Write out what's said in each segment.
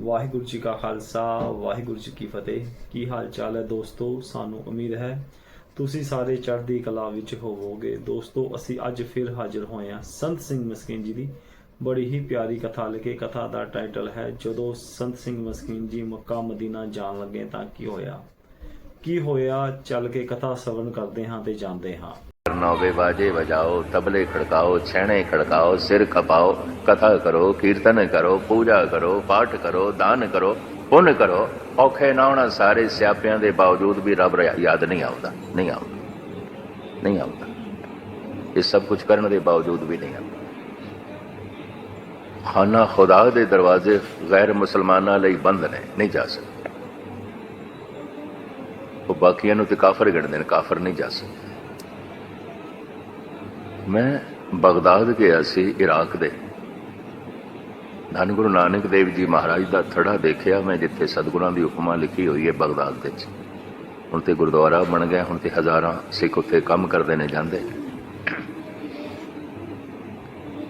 ਵਾਹਿਗੁਰੂ ਜੀ ਕਾ ਖਾਲਸਾ, ਵਾਹਿਗੁਰੂ ਜੀ ਕੀ ਫਤਿਹ। ਕੀ ਹਾਲ ਚਾਲ ਹੈ ਦੋਸਤੋ? ਸਾਨੂੰ ਉਮੀਦ ਹੈ ਤੁਸੀਂ ਸਾਰੇ ਚੜ੍ਹਦੀ ਕਲਾ ਵਿੱਚ ਹੋਵੋਗੇ। ਦੋਸਤੋ, ਅਸੀਂ ਅੱਜ ਫਿਰ ਹਾਜ਼ਰ ਹੋਏ ਹਾਂ ਸੰਤ ਸਿੰਘ ਮਸਕੀਨ ਜੀ ਦੀ ਬੜੀ ਹੀ ਪਿਆਰੀ ਕਥਾ ਲਿਖੇ ਕਥਾ ਦਾ ਟਾਈਟਲ ਹੈ, ਜਦੋਂ ਸੰਤ ਸਿੰਘ ਮਸਕੀਨ ਜੀ ਮੱਕਾ ਮਦੀਨਾ ਜਾਣ ਲੱਗੇ ਤਾਂ ਕੀ ਹੋਇਆ? ਕੀ ਹੋਇਆ? ਚੱਲ ਕੇ ਕਥਾ ਸਵਰਨ ਕਰਦੇ ਹਾਂ ਤੇ ਜਾਂਦੇ ਹਾਂ। नौवे बाजे बजाओ तबले खड़काओ छेने खड़काओ सिर खपाओ कथा करो कीर्तन करो पूजा करो पाठ करो दान करो पुण्य करो ਔਖੇ ਨਾ ਹੋਣਾ ਸਾਰੇ ਸਿਆਪਿਆਂ ਦੇ ਬਾਵਜੂਦ ਵੀ ਰੱਬ ਰ- ਯਾਦ ਨਹੀਂ ਆਉਂਦਾ ਨਹੀਂ ਆਉਂਦਾ ਨਹੀਂ ਆਉਂਦਾ ਇਹ ਸਭ ਕੁਝ ਕਰਨ ਦੇ ਬਾਵਜੂਦ ਵੀ ਨਹੀਂ ਆਉਂਦਾ ਖਾਨਾ ਖੁਦਾ ਦੇ ਦਰਵਾਜ਼ੇ ਗੈਰ ਮੁਸਲਮਾਨਾਂ ਲਈ ਬੰਦ ਨੇ ਨਹੀਂ ਜਾ ਸਕਦੇ ਉਹ ਬਾਕੀਆਂ ਨੂੰ ਤੇ ਕਾਫਰ ਗਿਣਦੇ ਨੇ ਕਾਫਰ ਨਹੀਂ ਜਾ ਸਕਦੇ ਮੈਂ ਬਗਦਾਦ ਗਿਆ ਸੀ ਇਰਾਕ ਦੇ। ਧੰਨ ਗੁਰੂ ਨਾਨਕ ਦੇਵ ਜੀ ਮਹਾਰਾਜ ਦਾ ਥੜਾ ਦੇਖਿਆ ਮੈਂ, ਜਿੱਥੇ ਸਤਿਗੁਰਾਂ ਦੀ ਉਪਮਾ ਲਿਖੀ ਹੋਈ ਹੈ ਬਗਦਾਦ ਦੇ ਵਿੱਚ। ਹੁਣ ਤੇ ਗੁਰਦੁਆਰਾ ਬਣ ਗਿਆ, ਹੁਣ ਤੇ ਹਜ਼ਾਰਾਂ ਸਿੱਖ ਉੱਥੇ ਕੰਮ ਕਰਦੇ ਨੇ, ਜਾਂਦੇ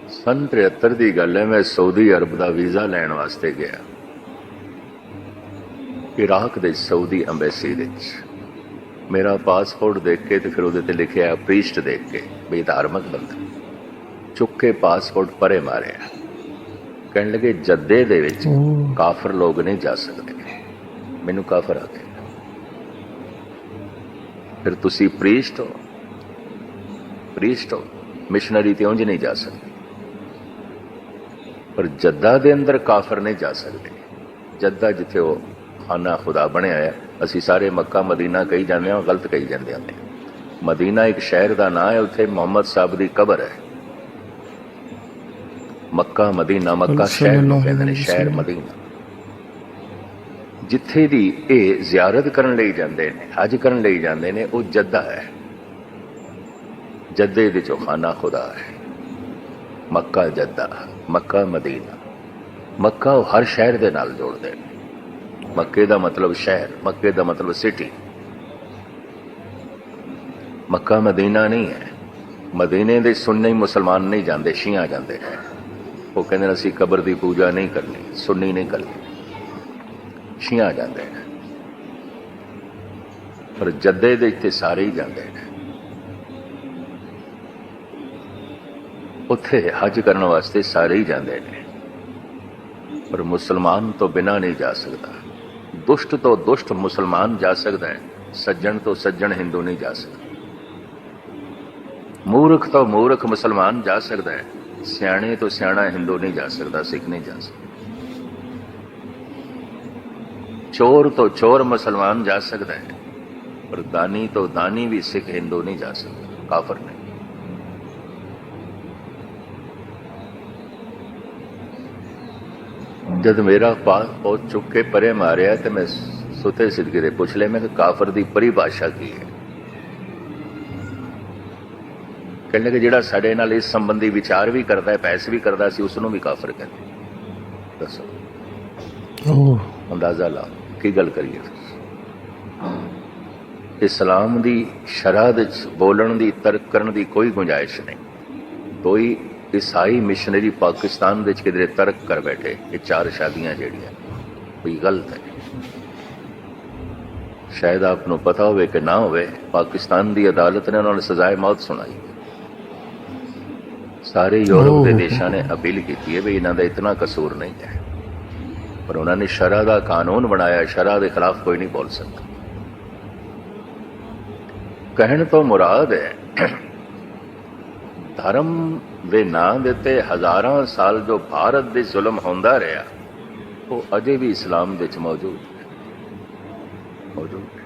ਸੰਨ 73 ਦੀ ਗੱਲ ਹੈ, ਮੈਂ ਸਾਊਦੀ ਅਰਬ ਦਾ ਵੀਜ਼ਾ ਲੈਣ ਵਾਸਤੇ ਗਿਆ। ਇਰਾਕ ਦੇ ਸਾਊਦੀ ਐਮਬੈਸੀ ਵਿੱਚ। ਮੇਰਾ ਪਾਸਪੋਰਟ ਦੇਖ ਕੇ ਤੇ ਫਿਰ ਉਹਦੇ ਤੇ ਲਿਖਿਆ ਪ੍ਰੀਸਟ ਦੇਖ ਕੇ। ਵੀ ਧਾਰਮਿਕ ਬੰਦਾ। ਚੁੱਕ ਕੇ ਪਾਸਪੋਰਟ ਪਰੇ ਮਾਰਿਆ ਕਹਿਣ ਲੱਗੇ ਜੱਦੇ ਦੇ ਵਿੱਚ ਕਾਫਰ ਲੋਕ ਨਹੀਂ ਜਾ ਸਕਦੇ। ਮੈਨੂੰ ਕਾਫਰ ਆ ਗਏ। ਫਿਰ ਤੁਸੀਂ ਪ੍ਰੀਸਟ ਹੋ। ਪ੍ਰੀਸਟ ਹੋ। ਮਿਸ਼ਨਰੀ ਤੇ ਉਂਝ ਨਹੀਂ ਜਾ ਸਕਦੇ। ਪਰ ਜੱਦਾ ਦੇ ਅੰਦਰ ਕਾਫਰ ਨਹੀਂ ਜਾ ਸਕਦੇ। ਜੱਦਾ ਜਿੱਥੇ ਉਹ ਖਾਨਾ ਖੁਦਾ ਬਣਿਆ ਹੈ ਅਸੀਂ ਸਾਰੇ ਮੱਕਾ ਮਦੀਨਾ ਕਹੀ ਜਾਂਦੇ ਹਾਂ ਗਲਤ ਕਹੀ ਜਾਂਦੇ ਹਾਂ ਮਦੀਨਾ ਇੱਕ ਸ਼ਹਿਰ ਦਾ ਨਾਮ ਹੈ ਉੱਥੇ ਮੁਹੰਮਦ ਸਾਹਿਬ ਦੀ ਕਬਰ ਹੈ। ਮੱਕਾ ਮਦੀਨਾ ਮੱਕਾ ਸ਼ਹਿਰ ਨੂੰ ਕਹਿੰਦੇ ਨੇ ਸ਼ਹਿਰ ਮਦੀਨਾ। ਜਿੱਥੇ ਦੀ ਇਹ ਜ਼ਿਆਰਤ ਕਰਨ ਲਈ ਜਾਂਦੇ ਨੇ ਹਜ ਕਰਨ ਲਈ ਜਾਂਦੇ ਨੇ ਉਹ ਜੱਦਾ ਹੈ। ਜੱਦੇ ਦੇ ਚੋਂ ਖਾਨਾ ਖੁਦਾ ਹੈ। ਮੱਕਾ ਜੱਦਾ ਮੱਕਾ ਮਦੀਨਾ। ਮੱਕਾ ਉਹ ਹਰ ਸ਼ਹਿਰ ਦੇ ਨਾਲ ਜੋੜਦੇ ਨੇ। ਮੱਕੇ ਦਾ ਮਤਲਬ ਸ਼ਹਿਰ ਮੱਕੇ ਦਾ ਮਤਲਬ ਸਿਟੀ। ਮੱਕਾ ਮਦੀਨਾ ਨਹੀਂ ਹੈ। ਮਦੀਨੇ ਦੇ ਸੁੰਨੀ ਮੁਸਲਮਾਨ ਨਹੀਂ ਜਾਂਦੇ, ਸ਼ੀਆ ਜਾਂਦੇ ਨੇ ਉਹ ਕਹਿੰਦੇ ਨੇ, ਅਸੀਂ ਕਬਰ ਦੀ ਪੂਜਾ ਨਹੀਂ ਕਰਨੀ, ਸੁੰਨੀ ਨਹੀਂ ਕਰਨੀ। ਸ਼ੀਆ ਜਾਂਦੇ ਨੇ ਪਰ ਜੱਦੇ ਦੇ ਇੱਥੇ ਸਾਰੇ ਹੀ ਜਾਂਦੇ ਨੇ ਉੱਥੇ ਹਜ ਕਰਨ ਵਾਸਤੇ ਸਾਰੇ ਹੀ ਜਾਂਦੇ ਨੇ। ਪਰ ਮੁਸਲਮਾਨ ਤੋਂ ਬਿਨਾ ਨਹੀਂ ਜਾ ਸਕਦਾ। ਦੁਸ਼ਟ ਤੋਂ ਦੁਸ਼ਟ ਮੁਸਲਮਾਨ ਜਾ ਸਕਦਾ ਹੈ। ਸੱਜਣ ਤੋਂ ਸੱਜਣ ਹਿੰਦੂ ਨਹੀਂ ਜਾ ਸਕਦਾ। ਮੂਰਖ ਤੋਂ ਮੂਰਖ ਮੁਸਲਮਾਨ ਜਾ ਸਕਦਾ ਹੈ। ਸਿਆਣੇ ਤੋਂ ਸਿਆਣਾ ਹਿੰਦੂ ਨਹੀਂ ਜਾ ਸਕਦਾ, ਸਿੱਖ ਨਹੀਂ ਜਾ ਸਕਦਾ। ਚੋਰ ਤੋਂ ਚੋਰ ਮੁਸਲਮਾਨ ਜਾ ਸਕਦਾ ਹੈ, ਪਰ ਦਾਨੀ ਤੋਂ ਦਾਨੀ ਵੀ ਸਿੱਖ ਹਿੰਦੂ ਨਹੀਂ ਜਾ ਸਕਦਾ, ਕਾਫਰ ਨਹੀਂ। ਜਦ ਮੇਰਾ ਪਾਸ ਪਹੁੰਚ ਚੁੱਕ ਕੇ ਪਰੇ ਮਾਰਿਆ ਤੇ ਮੈਂ ਸੁਤੇ ਸਿੱਧੇ ਦੇ ਪੁੱਛ ਲਿਆ, ਮੈਂ ਕਿ ਕਾਫਰ ਦੀ ਪਰਿਭਾਸ਼ਾ ਕੀ ਹੈ? ਕਹਿੰਦੇ ਕਿ ਜਿਹੜਾ ਸਾਡੇ ਨਾਲ ਇਸ ਸੰਬੰਧੀ ਵਿਚਾਰ ਵੀ ਕਰਦਾ ਹੈ ਪੈਸ ਵੀ ਕਰਦਾ ਸੀ ਉਸ ਨੂੰ ਵੀ ਕਾਫਰ ਕਹਿੰਦੇ। ਦੱਸੋ। ਓਹ। ਅੰਦਾਜ਼ਾ ਲਾ ਕੀ ਗੱਲ ਕਰੀਏ? ਇਸਲਾਮ ਦੀ ਸ਼ਰਅ ਵਿੱਚ ਬੋਲਣ ਦੀ ਤਰਕ ਕਰਨ ਦੀ ਕੋਈ ਗੁੰਜਾਇਸ਼ ਨਹੀਂ। ਕੋਈ ਈਸਾਈ ਮਿਸ਼ਨਰੀ ਪਾਕਿਸਤਾਨ ਵਿੱਚ ਕਿਧਰੇ ਤਰਕ ਕਰ ਬੈਠੇ ਇਹ ਚਾਰ ਸ਼ਾਦੀਆਂ ਜਿਹੜੀਆਂ ਕੋਈ ਗਲਤ ਹੈ। ਸ਼ਾਇਦ ਆਪ ਨੂੰ ਪਤਾ ਹੋਵੇ ਕਿ ਨਾ ਹੋਵੇ ਪਾਕਿਸਤਾਨ ਦੀ ਅਦਾਲਤ ਨੇ ਉਹਨਾਂ ਨੂੰ ਸਜ਼ਾਏ ਮੌਤ ਸੁਣਾਈ। ਸਾਰੇ ਯੂਰਪ ਦੇ। ਦੇਸ਼ਾਂ ਨੇ ਅਪੀਲ ਕੀਤੀ ਹੈ ਵੀ ਇਹਨਾਂ ਦਾ ਇਤਨਾ ਕਸੂਰ ਨਹੀਂ ਹੈ। ਪਰ ਉਹਨਾਂ ਨੇ ਸ਼ਰਾ ਦਾ ਕਾਨੂੰਨ ਬਣਾਇਆ ਸ਼ਰਾ ਦੇ ਖਿਲਾਫ ਕੋਈ ਨਹੀਂ ਬੋਲ ਸਕਦਾ। ਕਹਿਣ ਤੋਂ ਮੁਰਾਦ ਹੈ ਧਰਮ ਦੇ ਨਾਂ ਦੇ ਉੱਤੇ ਹਜ਼ਾਰਾਂ ਸਾਲ ਜੋ ਭਾਰਤ ਦੇ ਜ਼ੁਲਮ ਹੁੰਦਾ ਰਿਹਾ ਉਹ ਅਜੇ ਵੀ ਇਸਲਾਮ ਵਿੱਚ ਮੌਜੂਦ ਹੈ। ਮੌਜੂਦ ਹੈ।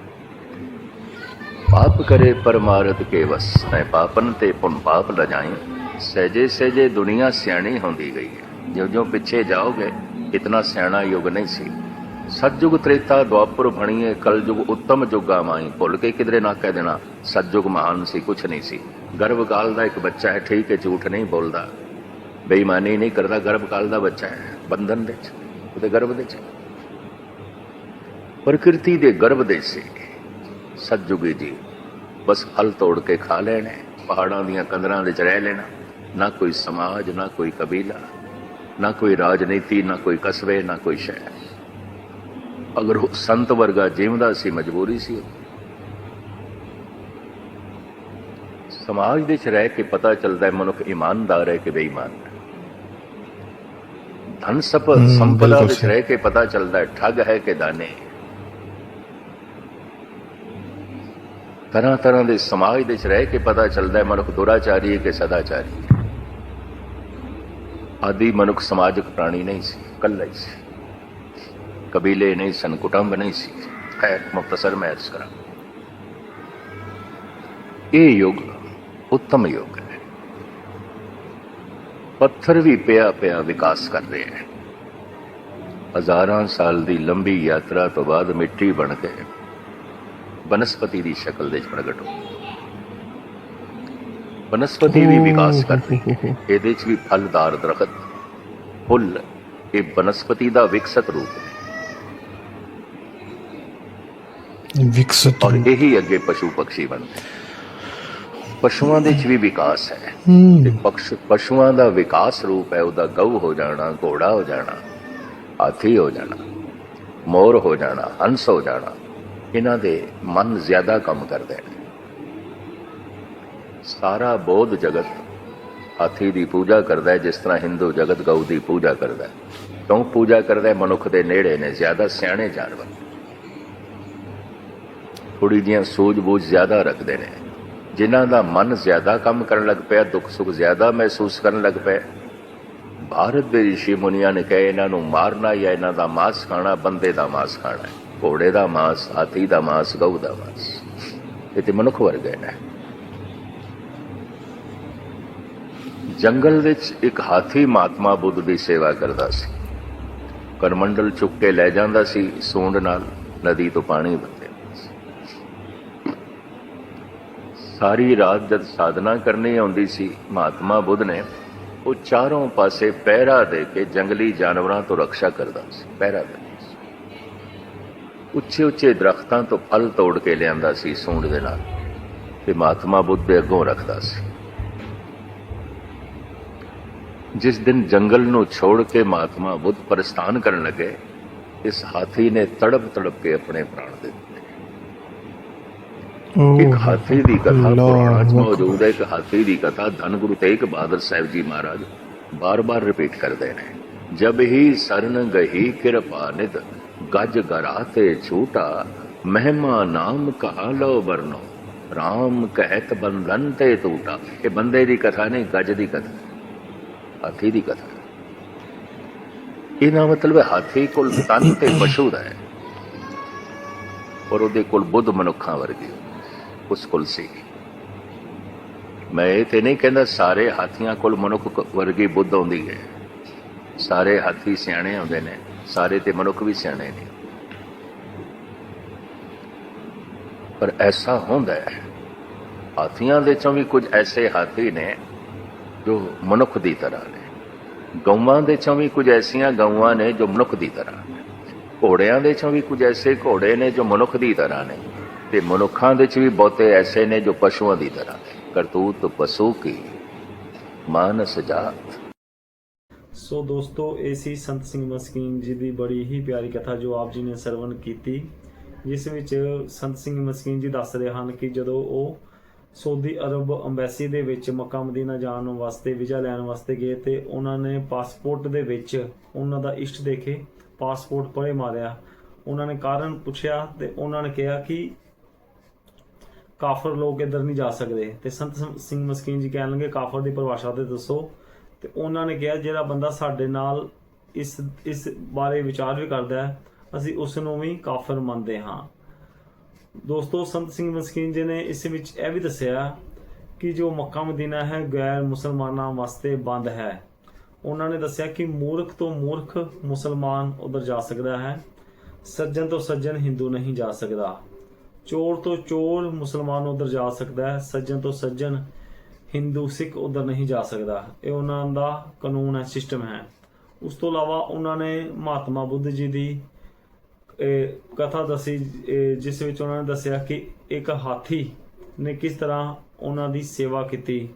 ਪਾਪ ਕਰੇ ਪਰਮਾਰਥ ਕੇ ਵਸ ਤੈ ਪਾਪਨ ਤੇ ਪੁਨ ਪਾਪ ਲਜਾਈ। ਸਹਜੇ ਸਹਜੇ ਦੁਨੀਆ ਸਿਆਣੀ ਹੁੰਦੀ ਗਈ ਹੈ। ਜਿਉਂ ਜਿਉਂ ਪਿੱਛੇ ਜਾਓਗੇ, ਇਤਨਾ ਸਿਆਣਾ ਯੁਗ ਨਹੀਂ ਸੀ। ਸਤਜੁਗ ਤ੍ਰੇਤਾ ਦੁਆਪਰ ਭਣੀਏ ਕਲਯੁਗ ਉੱਤਮ ਜੁਗਾ ਮਾਈ। ਭੁੱਲ ਕੇ ਕਿਧਰੇ ਨਾ ਕਹਿ ਦੇਣਾ, ਸਤਜੁਗ ਮਹਾਨ ਸੀ, ਕੁਛ ਨਹੀਂ ਸੀ। ਗਰਭਕਾਲ ਦਾ ਇੱਕ ਬੱਚਾ ਹੈ, ਠੀਕ ਹੈ, ਝੂਠ ਨਹੀਂ ਬੋਲਦਾ। ਬੇਈਮਾਨੀ ਨਹੀਂ ਕਰਦਾ, ਗਰਭਕਾਲ ਦਾ ਬੱਚਾ ਹੈ, ਬੰਧਨ ਦੇ ਵਿੱਚ, ਉਹਦੇ ਗਰਭ ਦੇ ਵਿੱਚ। ਪ੍ਰਕਿਰਤੀ ਦੇ ਗਰਭ ਦੇ ਸੀ। ਸਤਜੁਗੀ ਜੀ, ਬਸ ਹਲ ਤੋੜ ਕੇ ਖਾ ਲੈਣਾ, ਪਹਾੜਾਂ ਦੀਆਂ ਕੰਦਰਾਂ ਵਿੱਚ ਰਹਿ ਲੈਣਾ। ਨਾ ਕੋਈ ਸਮਾਜ ਨਾ ਕੋਈ ਕਬੀਲਾ ਨਾ ਕੋਈ ਰਾਜਨੀਤੀ ਨਾ ਕੋਈ ਕਸਬੇ ਨਾ ਕੋਈ ਸ਼ਹਿਰ ਅਗਰ ਉਹ ਸੰਤ ਵਰਗਾ ਜੀਵਦਾ ਸੀ ਮਜਬੂਰੀ ਸੀ। ਸਮਾਜ ਦੇ ਚ ਰਹਿ ਕੇ ਪਤਾ ਚੱਲਦਾ ਹੈ ਮਨੁੱਖ ਇਮਾਨਦਾਰ ਹੈ ਕਿ ਬੇਈਮਾਨ ਹੈ ਧਨ ਸਪ ਹਮ, ਸੰਪਦਾ ਵਿੱਚ। ਰਹਿ ਕੇ ਪਤਾ ਚੱਲਦਾ ਹੈ ਠੱਗ ਹੈ ਕਿ ਦਾਨੇ ਤਰ੍ਹਾਂ ਤਰ੍ਹਾਂ ਦੇ ਸਮਾਜ ਦੇ ਚ ਰਹਿ ਕੇ ਪਤਾ ਚੱਲਦਾ ਹੈ ਮਨੁੱਖ ਦੁਰਾਚਾਰੀ ਹੈ ਕਿ ਸਦਾਚਾਰੀ ਹੈ ਆਦੀ ਮਨੁੱਖ ਸਮਾਜਿਕ ਪ੍ਰਾਣੀ ਨਹੀਂ ਸੀ, ਇਕੱਲਾ ਹੀ ਸੀ। ਕਬੀਲੇ ਨਹੀਂ ਸਨ, ਕੁਟੁੰਬ ਨਹੀਂ ਸੀ। ਹੈ ਮੁਖਤਸਰ ਮੈਂ ਅਰਜ਼ ਕਰਾਂ। ਇਹ ਯੁੱਗ ਉੱਤਮ ਯੁੱਗ ਹੈ। ਪੱਥਰ ਵੀ ਪਿਆ ਪਿਆ ਵਿਕਾਸ ਕਰ ਰਿਹਾ ਹੈ। ਹਜ਼ਾਰਾਂ ਸਾਲ ਦੀ ਲੰਬੀ ਯਾਤਰਾ ਤੋਂ ਬਾਅਦ ਮਿੱਟੀ ਬਣ ਕੇ ਬਨਸਪਤੀ ਦੀ ਸ਼ਕਲ ਦੇ ਵਿੱਚ ਪ੍ਰਗਟ ਹੋ ਬਨਸਪਤੀ ਵੀ ਵਿਕਾਸ ਕਰ ਰਹੀ ਹੈ। ਇਹਦੇ ਚ ਵੀ ਫਲਦਾਰ ਦਰਖਤ ਫੁੱਲ ਇਹ ਬਨਸਪਤੀ ਦਾ ਵਿਕਸਤ ਰੂਪ ਹੈ। ਵਿਕਸਤ ਔਰ ਇਹੀ ਅੱਗੇ ਪਸ਼ੂ ਪੰਛੀ ਬਣਦੇ ਪਸ਼ੂਆਂ ਦੇ ਚ ਵੀ ਵਿਕਾਸ ਹੈ। ਤੇ ਪਕਸ਼ ਪਸ਼ੂਆਂ ਦਾ ਵਿਕਾਸ ਰੂਪ ਹੈ ਉਹਦਾ ਗਊ ਹੋ ਜਾਣਾ ਘੋੜਾ ਹੋ ਜਾਣਾ ਹਾਥੀ ਹੋ ਜਾਣਾ ਮੋਰ ਹੋ ਜਾਣਾ ਹੰਸ ਹੋ ਜਾਣਾ ਇਹਨਾਂ ਦੇ ਮਨ ਜ਼ਿਆਦਾ ਕੰਮ ਕਰਦੇ ਨੇ। ਸਾਰਾ ਬੋਧ ਜਗਤ ਹਾਥੀ ਦੀ ਪੂਜਾ ਕਰਦਾ ਹੈ, ਜਿਸ ਤਰ੍ਹਾਂ ਹਿੰਦੂ ਜਗਤ ਗਊ ਦੀ ਪੂਜਾ ਕਰਦਾ ਹੈ। ਕਿਉਂ ਪੂਜਾ ਕਰਦਾ ਮਨੁੱਖ ਦੇ ਨੇੜੇ ਨੇ, ਜ਼ਿਆਦਾ ਸਿਆਣੇ ਜਾਨਵਰ। ਥੋੜੀ ਜੀਆਂ ਸੂਝ-ਬੂਝ ਜ਼ਿਆਦਾ ਰੱਖਦੇ ਨੇ। ਜਿਨ੍ਹਾਂ ਦਾ ਮਨ ਜ਼ਿਆਦਾ ਕੰਮ ਕਰਨ ਲੱਗ ਪਿਆ, ਦੁੱਖ ਸੁੱਖ ਜ਼ਿਆਦਾ ਮਹਿਸੂਸ ਕਰਨ ਲੱਗ ਪਿਆ। ਭਾਰਤ ਦੇ ਰਿਸ਼ੀ ਮੁਨੀਆਂ ਨੇ ਕਹੇ, ਇਹਨਾਂ ਨੂੰ ਮਾਰਨਾ ਜਾਂ ਇਹਨਾਂ ਦਾ ਮਾਸ ਖਾਣਾ, ਬੰਦੇ ਦਾ ਮਾਸ ਖਾਣਾ ਘੋੜੇ ਦਾ ਮਾਸ, ਹਾਥੀ ਦਾ ਮਾਸ, ਗਊ ਦਾ ਮਾਸ। ਇਹ ਤੇ ਮਨੁੱਖ ਵਰਗੇ ਨੇ। ਜੰਗਲ ਵਿੱਚ ਇੱਕ ਹਾਥੀ ਮਹਾਤਮਾ ਬੁੱਧ ਦੀ ਸੇਵਾ ਕਰਦਾ ਸੀ। ਕਰਮੰਡਲ ਚੁੱਕ ਕੇ ਲੈ ਜਾਂਦਾ ਸੀ, ਸੂੰਡ ਨਾਲ ਨਦੀ ਤੋਂ ਪਾਣੀ ਬੰਦੇ ਸਾਰੀ ਰਾਤ ਜਦ ਸਾਧਨਾ ਕਰਨੀ ਆਉਂਦੀ ਸੀ, ਮਹਾਤਮਾ ਬੁੱਧ ਨੇ ਉਹ ਚਾਰੋਂ ਪਾਸੇ ਪਹਿਰਾ ਦੇ ਕੇ ਜੰਗਲੀ ਜਾਨਵਰਾਂ ਤੋਂ ਰੱਖਿਆ ਕਰਦਾ ਸੀ, ਪਹਿਰਾ ਦੇ ਉੱਚੇ ਉੱਚੇ ਦਰਖਤਾਂ ਤੋਂ ਫਲ ਤੋੜ ਕੇ ਲਿਆਂਦਾ ਸੀ, ਸੂੰਡ ਦੇ ਨਾਲ। ਤੇ ਮਹਾਤਮਾ ਬੁੱਧ ਦੇ ਅੱਗੋਂ ਰੱਖਦਾ ਸੀ। ਜਿਸ ਦਿਨ ਜੰਗਲ ਨੂੰ ਛੋੜ ਕੇ ਮਹਾਤਮਾ ਬੁੱਧ ਪ੍ਰਸਥਾਨ ਕਰਨ ਲੱਗੇ ਇਸ ਹਾਥੀ ਨੇ ਤੜਪ ਤੜਪ ਕੇ ਆਪਣੇ ਪ੍ਰਾਣ ਦੇ ਦਿੱਤੇ ਇੱਕ ਹਾਥੀ ਦੀ ਕਥਾ ਪੁਰਾਣਾਂ ਮੌਜੂਦ ਹੈ ਇੱਕ ਹਾਥੀ ਦੀ ਕਥਾ ਧੰਨ ਗੁਰੂ ਤੇਗ ਬਹਾਦਰ ਸਾਹਿਬ ਜੀ ਮਹਾਰਾਜ ਬਾਰ-ਬਾਰ ਰਿਪੀਟ ਕਰਦੇ ਨੇ ਜਬ ਹੀ ਸਰਨ ਗਹੀ ਕਿਰਪਾ ਨਿਦ ਗੱਜ ਗਰਾ ਤੇ ਛੂਟਾ ਮਹਿਮਾ ਨਾਮ ਕਹਾ ਲੋ ਵਰਨੋ RAM ਕਹਿਤ ਬੰਧਨ ਤੇ ਟੂਟਾ ਇਹ ਬੰਦੇ ਦੀ ਕਥਾ ਨਹੀਂ ਗੱਜ ਦੀ ਕਥਾ ਹਾਥੀ ਦੀ ਕਥਾ ਇਹਦਾ ਮਤਲਬ ਹੈ ਹਾਥੀ ਕੋਲ ਤਨ ਤੇ ਪਸ਼ੂ ਦਾ ਹੈ ਔਰ ਉਹਦੇ ਕੋਲ ਬੁੱਧ ਮਨੁੱਖਾਂ ਵਰਗੀ ਉਸ ਕੋਲ ਸੀ ਮੈਂ ਇਹ ਤੇ ਨਹੀਂ ਕਹਿੰਦਾ ਸਾਰੇ ਹਾਥੀਆਂ ਕੋਲ ਮਨੁੱਖ ਵਰਗੀ ਬੁੱਧ ਆਉਂਦੀ ਹੈ ਸਾਰੇ ਹਾਥੀ ਸਿਆਣੇ ਹੁੰਦੇ ਨੇ ਸਾਰੇ ਤੇ ਮਨੁੱਖ ਵੀ ਸਿਆਣੇ ਨੇ ਪਰ ਐਸਾ ਹੁੰਦਾ ਹੈ ਹਾਥੀਆਂ ਦੇ ਚੋਂ ਵੀ ਕੁਝ ਐਸੇ ਹਾਥੀ ਨੇ ਜੋ ਮਨੁੱਖ ਦੀ ਤਰ੍ਹਾਂ ਨੇ। ਗਊਆਂ ਦੇ ਚੋਂ ਵੀ ਕੁਝ ਐਸੀਆਂ ਗਊਆਂ ਨੇ ਜੋ ਮਨੁੱਖ ਦੀ ਤਰ੍ਹਾਂ ਘੋੜਿਆਂ ਦੇ ਚੋਂ ਵੀ ਕੁਝ ਐਸੇ ਘੋੜੇ ਨੇ ਜੋ ਮਨੁੱਖ ਦੀ ਤਰ੍ਹਾਂ ਨੇ। ਤੇ ਮਨੁੱਖਾਂ ਦੇ ਚ ਵੀ ਬਹੁਤੇ ਐਸੇ ਨੇ ਜੋ ਪਸ਼ੂਆਂ ਦੀ ਤਰ੍ਹਾਂ ਕਰਤੂਤ ਪਸ਼ੂ ਕੀ? ਮਾਨਸ ਜਾਤ। ਸੋ ਦੋਸਤੋ, ਇਹ ਸੀ ਸੰਤ ਸਿੰਘ ਮਸਕੀਨ ਜੀ ਦੀ ਬੜੀ ਹੀ ਪਿਆਰੀ ਕਥਾ ਜੋ ਆਪ ਜੀ ਨੇ ਸਰਵਣ ਕੀਤੀ। ਜਿਸ ਵਿੱਚ ਸੰਤ ਸਿੰਘ ਮਸਕੀਨ ਜੀ ਦੱਸ ਰਹੇ ਹਨ ਕਿ ਜਦੋਂ ਉਹ ਸਾਊਦੀ ਅਰਬ ਅੰਬੈਸੀ ਦੇ ਵਿੱਚ ਮੱਕਾ ਮਦੀਨਾ ਜਾਣ ਵਾਸਤੇ, ਵੀਜ਼ਾ ਲੈਣ ਵਾਸਤੇ ਗਏ ਤੇ ਉਹਨਾਂ ਨੇ ਪਾਸਪੋਰਟ ਦੇ ਵਿੱਚ ਉਹਨਾਂ ਦਾ ਇਸ਼ਟ ਦੇਖੇ, ਪਾਸਪੋਰਟ ਪਰੇ ਮਾਰਿਆ। ਉਹਨਾਂ ਨੇ ਕਾਰਨ ਪੁੱਛਿਆ ਤੇ ਉਹਨਾਂ ਨੇ ਕਿਹਾ ਕਿ ਕਾਫਰ ਲੋਕ ਇੱਧਰ ਨਹੀਂ ਜਾ ਸਕਦੇ। ਤੇ ਸੰਤ ਸਿੰਘ ਮਸਕੀਨ ਜੀ ਕਹਿਣ ਲੱਗੇ, ਕਾਫਰ ਦੀ ਪਰਿਭਾਸ਼ਾ ਤੇ ਦੱਸੋ। ਤੇ ਉਹਨਾਂ ਨੇ ਕਿਹਾ, ਜਿਹੜਾ ਬੰਦਾ ਸਾਡੇ ਨਾਲ ਇਸ ਇਸ ਬਾਰੇ ਵਿਚਾਰ ਵੀ ਕਰਦਾ ਹੈ, ਅਸੀਂ ਉਸ ਨੂੰ ਵੀ ਕਾਫਰ ਮੰਨਦੇ ਹਾਂ। ਦੋਸਤੋ, ਸੰਤ ਸਿੰਘ ਮਸਕੀਨ ਜੀ ਨੇ ਇਸ ਵਿੱਚ ਇਹ ਵੀ ਦੱਸਿਆ ਕਿ ਜੋ ਮੱਕਾ ਮਦੀਨਾ ਹੈ, ਗੈਰ ਮੁਸਲਮਾਨਾਂ ਵਾਸਤੇ ਬੰਦ ਹੈ। ਉਹਨਾਂ ਨੇ ਦੱਸਿਆ ਕਿ ਮੂਰਖ ਤੋਂ ਮੂਰਖ ਮੁਸਲਮਾਨ ਉਧਰ ਜਾ ਸਕਦਾ ਹੈ, ਸੱਜਣ ਤੋਂ ਸੱਜਣ ਹਿੰਦੂ ਨਹੀਂ ਜਾ ਸਕਦਾ। ਚੋਰ ਤੋਂ ਚੋਰ ਮੁਸਲਮਾਨ ਉਧਰ ਜਾ ਸਕਦਾ ਹੈ, ਸੱਜਣ ਤੋਂ ਸੱਜਣ ਹਿੰਦੂ, ਸਿੱਖ ਉਧਰ ਨਹੀਂ ਜਾ ਸਕਦਾ। ਇਹ ਉਹਨਾਂ ਦਾ ਕਾਨੂੰਨ ਹੈ, ਸਿਸਟਮ ਹੈ। ਉਸ ਤੋਂ ਇਲਾਵਾ ਉਹਨਾਂ ਨੇ ਮਹਾਤਮਾ ਬੁੱਧ ਜੀ ਦੀ ਕਥਾ ਦੱਸੀ ਜਿਸ ਵਿੱਚ ਉਹਨਾਂ ਨੇ ਦੱਸਿਆ ਕਿ ਇੱਕ ਹਾਥੀ ਨੇ ਕਿਸ ਤਰ੍ਹਾਂ ਉਹਨਾਂ ਦੀ ਸੇਵਾ ਕੀਤੀ,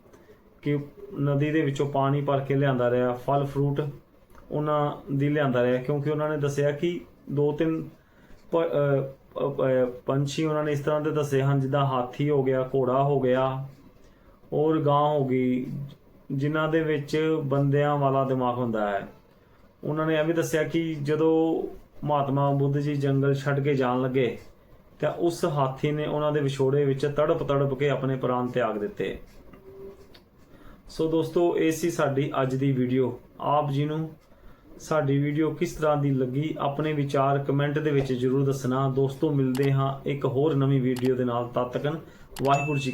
ਕਿ ਨਦੀ ਦੇ ਵਿੱਚੋਂ ਪਾਣੀ ਭਰ ਕੇ ਲਿਆਂਦਾ ਰਿਹਾ, ਫਲ, ਫਰੂਟ ਉਹਨਾਂ ਦੀ ਲਿਆਂਦਾ ਰਿਹਾ, ਕਿਉਂਕਿ ਉਹਨਾਂ ਨੇ ਦੱਸਿਆ ਕਿ ਦੋ ਤਿੰਨ ਪ- ਪੰਛੀ ਉਹਨਾਂ ਨੇ ਇਸ ਤਰ੍ਹਾਂ ਦੇ ਦੱਸੇ ਹਨ, ਜਿੱਦਾਂ ਹਾਥੀ ਹੋ ਗਿਆ, ਘੋੜਾ ਹੋ ਗਿਆ ਔਰ ਗਾਂ ਹੋ ਗਈ, ਜਿਨ੍ਹਾਂ ਦੇ ਵਿੱਚ ਬੰਦਿਆਂ ਵਾਲਾ ਦਿਮਾਗ ਹੁੰਦਾ ਹੈ। ਉਹਨਾਂ ਨੇ ਇਹ ਵੀ ਦੱਸਿਆ ਕਿ ਜਦੋਂ ਮਹਾਤਮਾ ਬੁੱਧ ਜੀ ਜੰਗਲ ਛੱਡ ਕੇ ਜਾਣ ਲੱਗੇ ਤਾਂ ਉਸ ਹਾਥੀ ਨੇ ਉਹਨਾਂ ਦੇ ਵਿਛੋੜੇ ਵਿੱਚ ਤੜਪ ਤੜਪ ਕੇ ਆਪਣੇ ਪ੍ਰਾਣ ਤਿਆਗ ਦਿੱਤੇ। ਸੋ ਦੋਸਤੋ, ਇਹ ਸੀ ਸਾਡੀ ਅੱਜ ਦੀ ਵੀਡੀਓ। ਆਪ ਜੀ ਨੂੰ ਸਾਡੀ ਵੀਡੀਓ ਕਿਸ ਤਰ੍ਹਾਂ ਦੀ ਲੱਗੀ, ਆਪਣੇ ਵਿਚਾਰ ਕਮੈਂਟ ਦੇ ਵਿੱਚ ਜਰੂਰ ਦੱਸਣਾ। ਦੋਸਤੋ, ਮਿਲਦੇ ਹਾਂ ਇੱਕ ਹੋਰ ਨਵੀਂ ਵੀਡੀਓ ਦੇ ਨਾਲ। ਤਦ ਤੱਕ ਵਾਹਿਗੁਰੂ ਜੀ